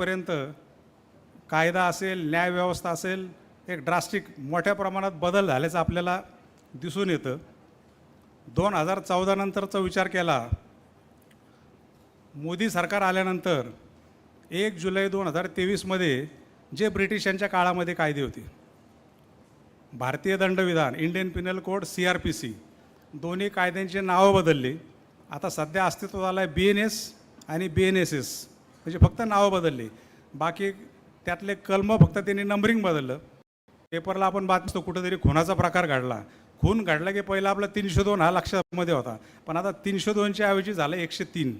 आजपर्यंत कायदा असेल न्यायव्यवस्था असेल एक ड्रास्टिक मोठ्या प्रमाणात बदल झाल्याचं आपल्याला दिसून येतं. दोन हजार चौदा नंतरचा विचार केला मोदी सरकार आल्यानंतर एक जुलै दोन हजार तेवीसमध्ये जे ब्रिटिशांच्या काळामध्ये कायदे होते भारतीय दंडविधान Indian penal code C R P C दोन्ही कायद्यांची नावं बदलली. आता सध्या अस्तित्वात आलं आहे बी एन एस आणि बी एन एस एस म्हणजे फक्त नावं बदलली. बाकी त्यातले कलमं फक्त त्यांनी नंबरिंग बदललं. पेपरला आपण बातमी कुठंतरी खुनाचा प्रकार घडला. खून घडला की पहिला आपला तीनशे दोन हा लक्षामध्ये होता. पण आता तीनशे दोनच्या ऐवजी झालं एकशे तीन.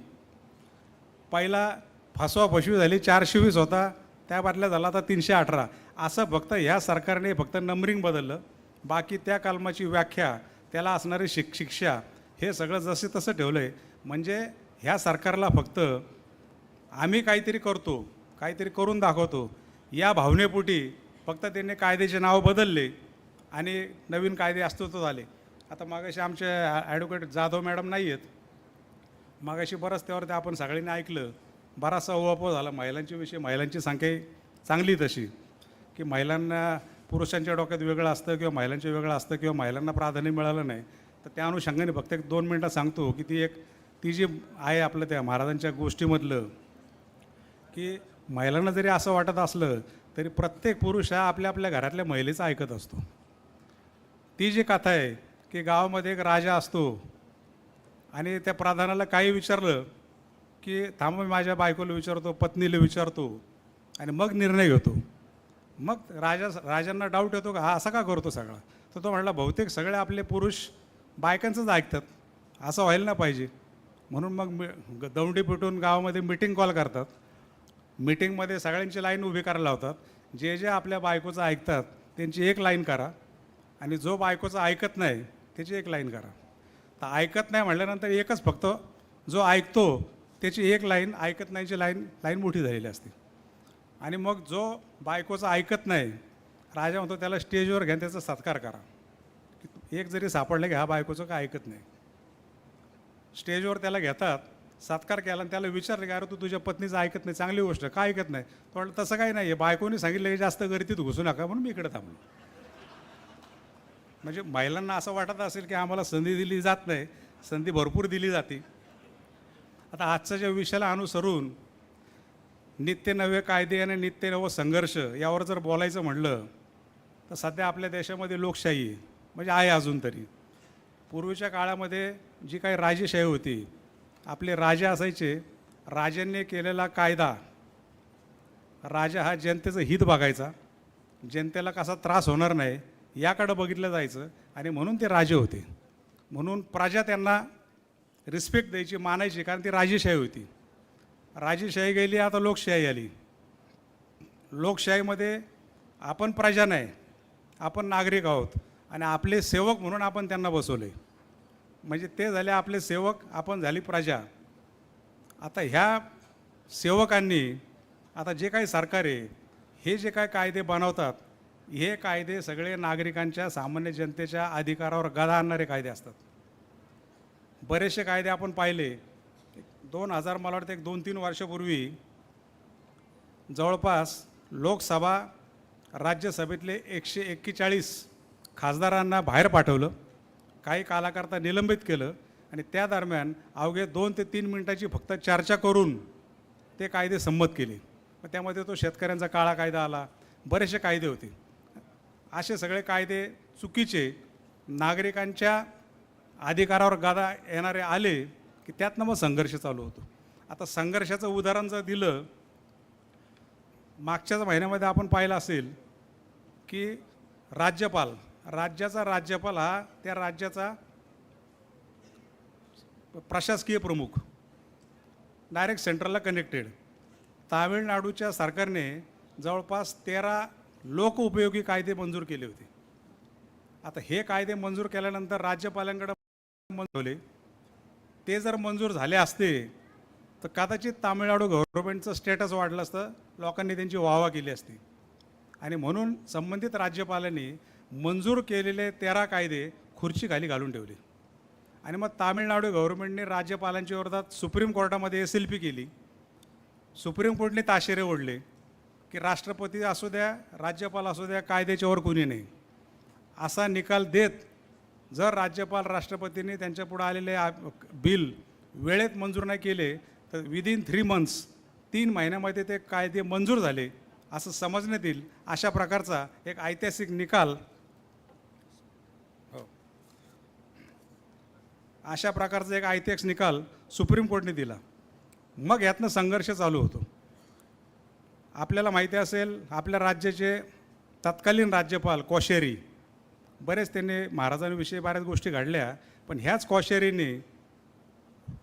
पहिला फसवा फसवी झाली चारशे वीस होता. त्या बातल्या झाला आता तीनशे अठरा. असं फक्त ह्या सरकारने फक्त नंबरिंग बदललं. बाकी त्या कलमाची व्याख्या त्याला असणारी शिक शिक्षा हे सगळं जसे तसं ठेवलं आहे म्हणजे ह्या सरकारला फक्त आम्ही काहीतरी करतो काहीतरी करून दाखवतो. या भावनेपोटी फक्त त्यांनी कायद्याचे नाव बदलले आणि नवीन कायदे अस्तित्व झाले आता मागाशी आमचे ॲडव्होकेट जाधव मॅडम नाही आहेत. मागाशी बरंच त्यावर ते आपण सगळ्यांनी ऐकलं. बराचसा उहापोह झाला. महिलांच्या विषयी महिलांची संख्या चांगली तशी. की महिलांना पुरुषांच्या डोक्यात वेगळं असतं किंवा महिलांच्या वेगळं असतं किंवा महिलांना प्राधान्य मिळालं नाही. तर त्या अनुषंगाने फक्त एक दोन मिनटं सांगतो की ती एक ती जी आहे आपलं त्या महाराजांच्या गोष्टीमधलं की महिलांना जरी असं वाटत असलं तरी प्रत्येक पुरुष हा आपल्या आपल्या घरातल्या महिलेचं ऐकत असतो. ती जी कथा आहे की गावामध्ये एक राजा असतो आणि त्या प्रधानाला काही विचारलं की थांब मी माझ्या बायकोला विचारतो पत्नीला विचारतो आणि मग निर्णय घेतो. मग राजा राजांना डाऊट येतो का हा असा का करतो सगळा? तर तो म्हटला बहुतेक सगळे आपले पुरुष बायकांचंच ऐकतात. असं व्हायला ना पाहिजे. म्हणून मग मी दौंडी पिटून गावामध्ये मिटिंग कॉल करतात. मिटिंगमध्ये सगळ्यांची लाईन उभी करायला लावतात. जे जे आपल्या बायकोचं ऐकतात त्यांची एक लाईन करा. आणि जो बायकोचं ऐकत नाही त्याची एक लाईन करा. तर ऐकत नाही म्हटल्यानंतर एकच फक्त जो ऐकतो त्याची एक लाईन ऐकत नाहीची लाईन लाईन मोठी झालेली असते. आणि मग जो बायकोचं ऐकत नाही राजा म्हणतो त्याला स्टेजवर घ्या त्याचा सत्कार करा. एक जरी सापडलं की हा बायकोचं काय ऐकत नाही. स्टेजवर त्याला घेतात सत्कार केला आणि त्याला विचारलं की अरे तू तुझ्या पत्नीचं ऐकत नाही चांगली गोष्ट का ऐकत नाही? तो म्हटलं तसं काही नाही आहे बायकोनी सांगितलं की जास्त गर्दीत घुसू नका म्हणून मी इकडे थांबलो. म्हणजे महिलांना असं वाटत असेल की आम्हाला संधी दिली जात नाही संधी भरपूर दिली जाते. आता आजच्या ज्या विषयाला अनुसरून नित्य नवे कायदे आणि नित्य नवं संघर्ष यावर जर बोलायचं म्हटलं तर सध्या आपल्या देशामध्ये लोकशाही म्हणजे आहे अजून तरी. पूर्वीच्या काळामध्ये जी काही राजेशाही होती आपले राजे असायचे. राजांनी केलेला कायदा राजा हा जनतेचं हित बघायचा. जनतेला कसा त्रास होणार नाही याकडं बघितलं जायचं आणि म्हणून ते राजे होते. म्हणून प्रजा त्यांना रिस्पेक्ट द्यायची मानायची कारण ती राजेशाही होती. राजेशाही गेली आता लोकशाही आली. लोकशाहीमध्ये आपण प्रजा नाही आपण नागरिक आहोत आणि आपले सेवक म्हणून आपण त्यांना बसवले. म्हणजे ते झाले आपले सेवक आपण झाली प्रजा. आता ह्या सेवकांनी आता जे काही सरकार आहे हे जे काही कायदे बनवतात हे कायदे सगळे नागरिकांच्या सामान्य जनतेच्या अधिकारावर गदा आणणारे कायदे असतात. बरेचसे कायदे आपण पाहिले. दोन हजार मला वाटतं एक दोन तीन वर्षापूर्वी जवळपास लोकसभा राज्यसभेतले एकशे एक्केचाळीस खासदारांना बाहेर पाठवलं. काही कालाकरता निलंबित केलं आणि त्या दरम्यान अवघे दोन ते तीन मिनिटाची फक्त चर्चा करून ते कायदे संमत केले. मग त्यामध्ये तो शेतकऱ्यांचा काळा कायदा आला बरेचसे कायदे होते. असे सगळे कायदे चुकीचे नागरिकांच्या अधिकारावर गादा येणारे आले की त्यातनं मग संघर्ष चालू होतो. आता संघर्षाचं उदाहरण जर दिलं मागच्याच महिन्यामध्ये आपण पाहिलं असेल की राज्यपाल राज्याचा राज्यपाल हा त्या राज्याचा प्रशासकीय प्रमुख. डायरेक्ट सेंट्रलला कनेक्टेड तामिळनाडूच्या सरकारने जवळपास तेरा लोकउपयोगी कायदे मंजूर केले होते. आता हे कायदे मंजूर केल्यानंतर राज्यपालांकडे मंजूर ते जर मंजूर झाले असते तर कदाचित तामिळनाडू गव्हर्नमेंटचं स्टेटस वाढलं असतं लोकांनी त्यांची वाहवा केली असती. आणि म्हणून संबंधित राज्यपालांनी मंजूर केलेले तेरा कायदे खुर्चीखाली घालून ठेवले. आणि मग तामिळनाडू गव्हर्नमेंटने राज्यपालांच्या विरोधात सुप्रीम कोर्टामध्ये एस एल पी केली. सुप्रीम कोर्टने ताशेरे ओढले की राष्ट्रपती असू द्या राज्यपाल असू द्या कायद्याच्यावर कुणी नाही. असा निकाल देत जर राज्यपाल राष्ट्रपतींनी त्यांच्या पुढे आलेले बिल वेळेत मंजूर नाही केले तर विदिन थ्री मंथ्स तीन महिन्यामध्ये ते कायदे मंजूर झाले असं समजण्यात येईल अशा प्रकारचा एक ऐतिहासिक निकाल अशा प्रकारचा एक आयतेक्स निकाल सुप्रीम कोर्टने दिला. मग यातनं संघर्ष चालू होतो. आपल्याला माहिती असेल आपल्या राज्याचे तत्कालीन राज्यपाल कोशेरी बरेच त्यांनी महाराजांविषयी बऱ्याच गोष्टी घडल्या पण ह्याच कोशेरीने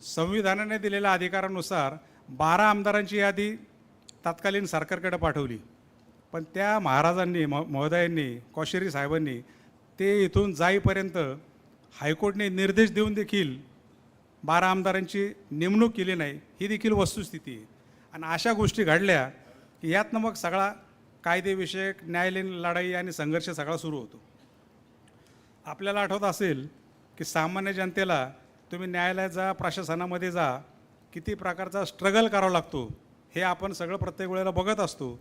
संविधानाने दिलेल्या अधिकारानुसार बारा आमदारांची यादी तत्कालीन सरकारकडे पाठवली. पण त्या महाराजांनी म महोदयांनी कोशेरी साहेबांनी ते इथून जाईपर्यंत हायकोर्टने निर्देश देऊन देखील बारा आमदारांची नेमणूक केली नाही ही देखील वस्तुस्थिती आहे. आणि अशा गोष्टी घडल्या की यातनं मग सगळा कायदेविषयक न्यायालयीन लढाई आणि संघर्ष सगळा सुरू होतो. आपल्याला आठवत असेल की सामान्य जनतेला तुम्ही न्यायालयात जा प्रशासनामध्ये जा किती प्रकारचा स्ट्रगल करावा लागतो हे आपण सगळं प्रत्येक वेळेला बघत असतो.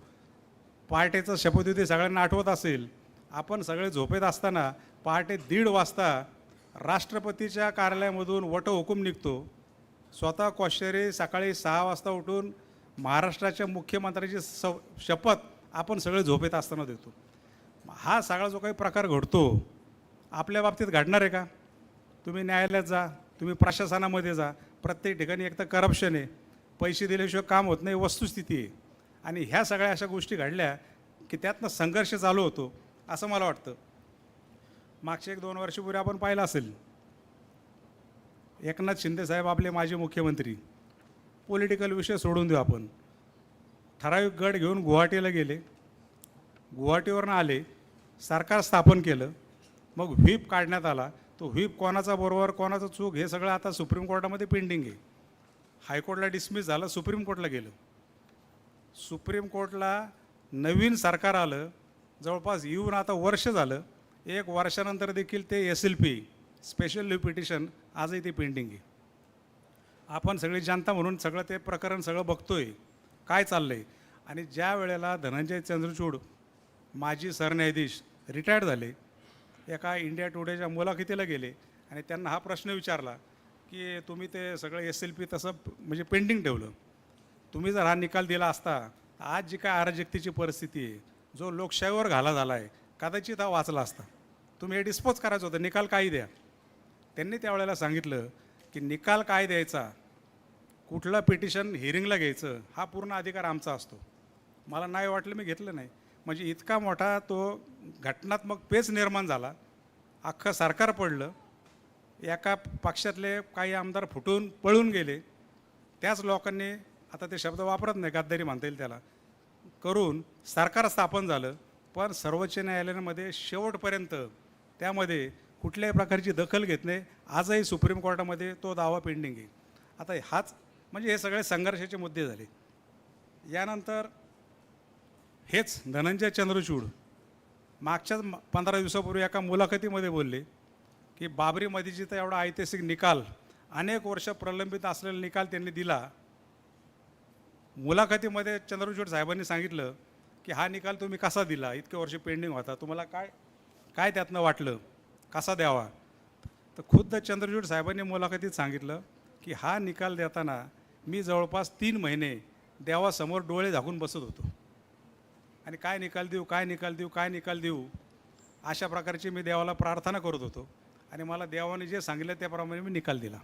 पहाटेचं शपथविधी सगळ्यांना आठवत असेल आपण सगळे झोपेत असताना पहाटे दीड वाजता राष्ट्रपतीच्या कार्यालयामधून वटहुकूम निघतो. स्वतः कोश्यारी सकाळी सहा वाजता उठून महाराष्ट्राच्या मुख्यमंत्र्याची स शपथ आपण सगळे झोपेत असताना देतो. हा सगळा जो काही प्रकार घडतो आपल्या बाबतीत घडणार आहे का? तुम्ही न्यायालयात जा तुम्ही प्रशासनामध्ये जा. प्रत्येक ठिकाणी एक तर करप्शन आहे. पैसे दिल्याशिवाय काम होत नाही वस्तुस्थिती आहे. आणि ह्या सगळ्या अशा गोष्टी घडल्या की त्यातनं संघर्ष चालू होतो असं मला वाटतं. मागचे एक दोन वर्षपूर्वी आपण पाहिलं असेल. एकनाथ शिंदेसाहेब आपले माजी मुख्यमंत्री. पॉलिटिकल विषय सोडून देऊ आपण. ठराविक गट घेऊन गुवाहाटीला गेले. गुवाहाटीवरनं आले. सरकार स्थापन केलं. मग व्हीप काढण्यात आला. तो व्हीप कोणाचा बरोबर कोणाचं चूक हे सगळं आता सुप्रीम कोर्टामध्ये पेंडिंग आहे. हायकोर्टला डिसमिस झालं सुप्रीम कोर्टला गेलं. सुप्रीम कोर्टला नवीन सरकार आलं. जवळपास येऊन आता वर्ष झालं. एक वर्षानंतर देखील ते S L P special leave petition आजही ते पेंडिंग आहे. आपण सगळी जनता म्हणून सगळं ते प्रकरण सगळं बघतोय काय चाललं आहे आणि ज्या वेळेला धनंजय चंद्रचूड माजी सरन्यायाधीश रिटायर्ड झाले एका इंडिया टुडेच्या मुलाखतीला गेले आणि त्यांना हा प्रश्न विचारला की तुम्ही ते सगळं एस एल पी तसं म्हणजे पेंडिंग ठेवलं. तुम्ही जर हा निकाल दिला असता आज जी काय अराजकतेची परिस्थिती आहे जो लोकशाहीवर घाला झाला आहे कदाचित हा वाचला असता. तुम्ही हे डिस्पोज करायचं होतं. निकाल काय द्या. त्यांनी त्यावेळेला सांगितलं की निकाल काय द्यायचा? कुठलं पिटिशन हिअरिंगला घ्यायचं? हा पूर्ण अधिकार आमचा असतो. मला नाही वाटलं मी घेतलं नाही. म्हणजे इतका मोठा तो घटनात्मक पेच निर्माण झाला. अख्खं सरकार पडलं. एका पक्षातले काही आमदार फुटून पळून गेले. त्याच लोकांनी आता ते शब्द वापरत नाही गद्दारी म्हणता येईल त्याला करून सरकार स्थापन झालं. पण सर्वोच्च न्यायालयामध्ये शेवटपर्यंत त्यामध्ये कुठल्याही प्रकारची दखल घेत नाही. आजही सुप्रीम कोर्टामध्ये तो दावा पेंडिंग आहे. आता हाच म्हणजे हे सगळे संघर्षाचे मुद्दे झाले. यानंतर हेच धनंजय चंद्रचूड मागच्याच पंधरा दिवसापूर्वी एका मुलाखतीमध्ये बोलले की बाबरी मस्जिदचा एवढा ऐतिहासिक निकाल अनेक वर्ष प्रलंबित असलेला निकाल त्यांनी दिला. मुलाखतीमध्ये चंद्रचूड साहेबांनी सांगितलं की हा निकाल तुम्ही कसा दिला? इतके वर्ष पेंडिंग होता. तुम्हाला काय काय त्यातनं वाटलं? कसा द्यावा? तर खुद्द चंद्रचूड साहेबांनी मुलाखतीत सांगितलं की हा निकाल देताना मी जवळपास तीन महिने देवासमोर डोळे झाकून बसत होतो. आणि काय निकाल देऊ काय निकाल देऊ काय निकाल देऊ अशा प्रकारची मी देवाला प्रार्थना करत होतो. आणि मला देवाने जे सांगितलं त्याप्रमाणे मी निकाल दिला.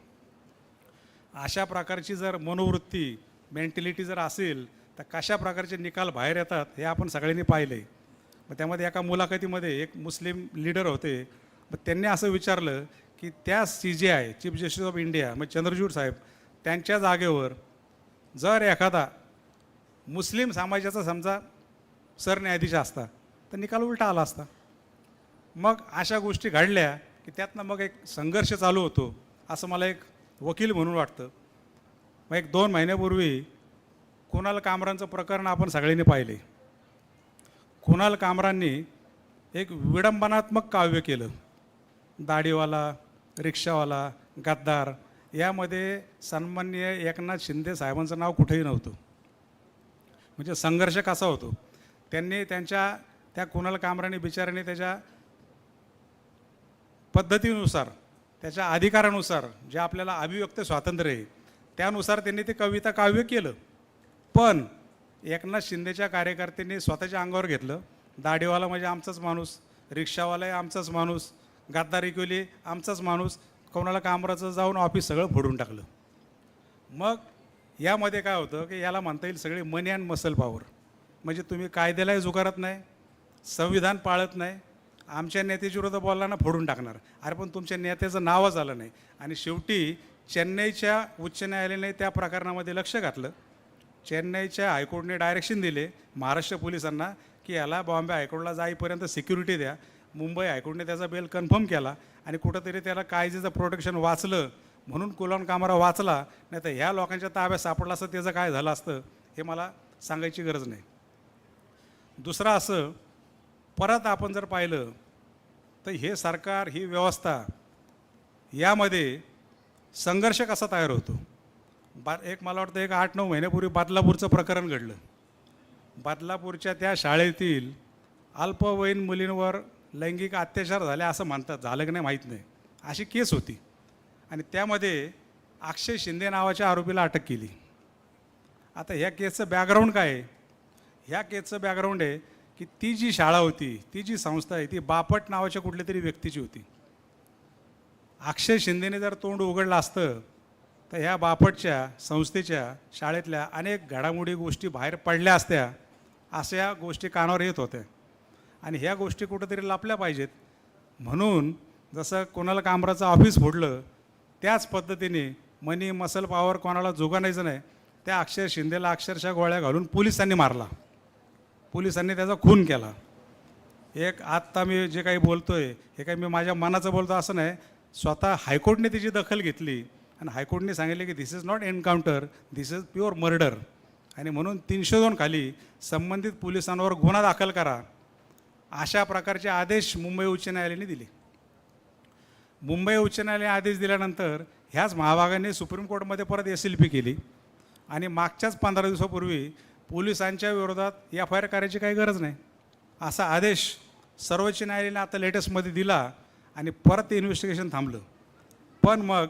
अशा प्रकारची जर मनोवृत्ती मेंटॅलिटी जर असेल तर कशा प्रकारचे निकाल बाहेर येतात हे आपण सगळ्यांनी पाहिलं. आहे मग त्यामध्ये एका मुलाखतीमध्ये एक मुस्लिम लीडर होते. मग त्यांनी असं विचारलं की त्या C J I chief justice of India मग चंद्रचूड साहेब त्यांच्या जागेवर जर एखादा मुस्लिम समाजाचा समजा सरन्यायाधीश असता तर निकाल उलटा आला असता. मग अशा गोष्टी घडल्या की त्यातनं मग एक संघर्ष चालू होतो असं मला एक वकील म्हणून वाटतं. मग एक दोन महिन्यापूर्वी कुणाल कामरांचं प्रकरण आपण सगळ्यांनी पाहिले. कुणाल कामरांनी एक विडंबनात्मक काव्य केलं. दाढीवाला रिक्षावाला गद्दार यामध्ये सन्मान्य एकनाथ शिंदे साहेबांचं नाव कुठेही नव्हतं. म्हणजे संघर्ष कसा होतो? त्यांनी त्यांच्या त्या कुणाल कामराने बिचाराने त्याच्या पद्धतीनुसार त्याच्या अधिकारानुसार जे आपल्याला अभिव्यक्त स्वातंत्र्य आहे त्यानुसार त्यांनी ते कविता काव्य केलं. पण एकनाथ शिंदेच्या कार्यकर्त्यांनी स्वतःच्या अंगावर घेतलं. दाढीवाला म्हणजे आमचाच माणूस रिक्षावाला आहे आमचाच माणूस गद्दारी केली आमचाच माणूस कोणाला कामराचं जाऊन ऑफिस सगळं फोडून टाकलं. मग यामध्ये काय होतं की याला म्हणता येईल सगळे मनी अँड मसल पॉवर म्हणजे तुम्ही कायद्यालाही जुगारत नाही संविधान पाळत नाही आमच्या नेत्याच्या विरोधात बोलताना फोडून टाकणार. अरे पण तुमच्या नेत्याचं नावच आलं नाही. आणि शेवटी चेन्नईच्या उच्च न्यायालयाने त्या प्रकरणामध्ये लक्ष घातलं. चेन्नईच्या हायकोर्टने डायरेक्शन दिले महाराष्ट्र पोलिसांना की याला बॉम्बे हायकोर्टला जाईपर्यंत सिक्युरिटी द्या. मुंबई हायकोर्टने त्याचा बेल कन्फर्म केला आणि कुठंतरी त्याला कायद्याचं प्रोटेक्शन वाचलं म्हणून कुलान कामारा वाचला नाही तर ह्या लोकांच्या ताब्यात सापडला असतं त्याचं काय झालं असतं हे मला सांगायची गरज नाही. दुसरं असं परत आपण जर पाहिलं तर हे सरकार ही व्यवस्था यामध्ये संघर्ष कसा तयार होतो? बा एक मला वाटतं एक आठ नऊ महिन्यापूर्वी बदलापूरचं प्रकरण घडलं. बदलापूरच्या त्या शाळेतील अल्पवयीन मुलींवर लैंगिक अत्याचार झाले असं म्हणतात. झालं की नाही माहीत नाही. अशी केस होती. आणि त्यामध्ये अक्षय शिंदे नावाच्या आरोपीला अटक केली. आता ह्या केसचं बॅकग्राऊंड काय आहे? ह्या केसचं बॅकग्राऊंड आहे की ती जी शाळा होती ती जी संस्था आहे ती बापट नावाच्या कुठल्या तरी व्यक्तीची होती. अक्षय शिंदेने जर तोंड उघडलं असतं तर ह्या बापटच्या संस्थेच्या शाळेतल्या अनेक घडामोडी गोष्टी बाहेर पडल्या असत्या अशा गोष्टी कानावर येत होत्या. आणि ह्या गोष्टी कुठंतरी लापल्या पाहिजेत. म्हणून जसं कोणाला कामराचं ऑफिस फोडलं त्याच पद्धतीने मनी मसल पॉवर कोणाला जोगानायचं नाही त्या अक्षर शिंदेला अक्षरशः गोळ्या घालून पोलिसांनी मारला. पोलिसांनी त्याचा खून केला. एक आत्ता मी जे काही बोलतो आहे हे काही मी माझ्या मनाचं बोलतो असं नाही. स्वतः हायकोर्टने त्याची दखल घेतली. आणि हायकोर्टने सांगितले की this is not encounter this is pure murder आणि म्हणून तीनशे दोन खाली संबंधित पोलिसांवर गुन्हा दाखल करा. अशा प्रकारचे आदेश मुंबई उच्च न्यायालयाने दिले. मुंबई उच्च न्यायालयाने आदेश दिल्यानंतर ह्याच महाभागाने सुप्रीम कोर्टमध्ये परत एस एल पी केली. आणि मागच्याच पंधरा दिवसापूर्वी पोलिसांच्या विरोधात एफ आय आर करायची काही गरज नाही. असा आदेश सर्वोच्च न्यायालयाने आता लेटेस्टमध्ये दिला आणि परत ते इन्व्हेस्टिगेशन थांबलं. पण मग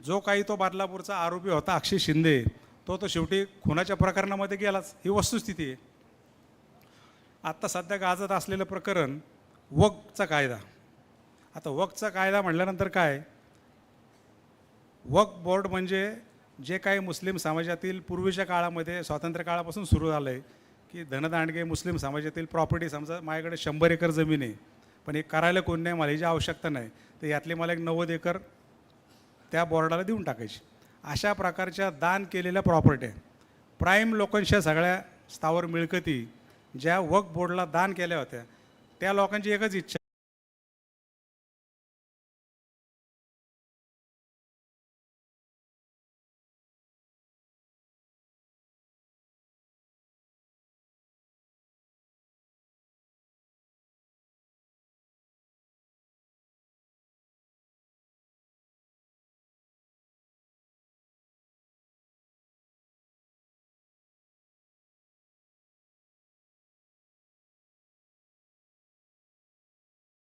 जो काही तो बदलापूरचा आरोपी होता अक्षय शिंदे तो तो शेवटी खुनाच्या प्रकरणामध्ये गेलाच. ही वस्तुस्थिती आहे. आत्ता सध्या गाजत असलेलं प्रकरण वकचा कायदा. आता वकचा कायदा म्हटल्यानंतर काय? वक बोर्ड म्हणजे जे काही मुस्लिम समाजातील पूर्वीच्या काळामध्ये स्वातंत्र्य काळापासून सुरू झालं आहे की धनदांडगे मुस्लिम समाजातील प्रॉपर्टी समजा माझ्याकडे शंभर एकर जमीन आहे पण हे करायला कोण नाही मला ह्याची आवश्यकता नाही. तर यातली मला एक नव्वद एकर त्या बोर्डाला देऊन टाकायची. अशा प्रकारच्या दान केलेल्या प्रॉपर्ट्या प्राईम लोकांच्या सगळ्या स्थावर मिळकती ज्या वक बोर्डला दान केल्या होत्या त्या लोकांची एकच इच्छा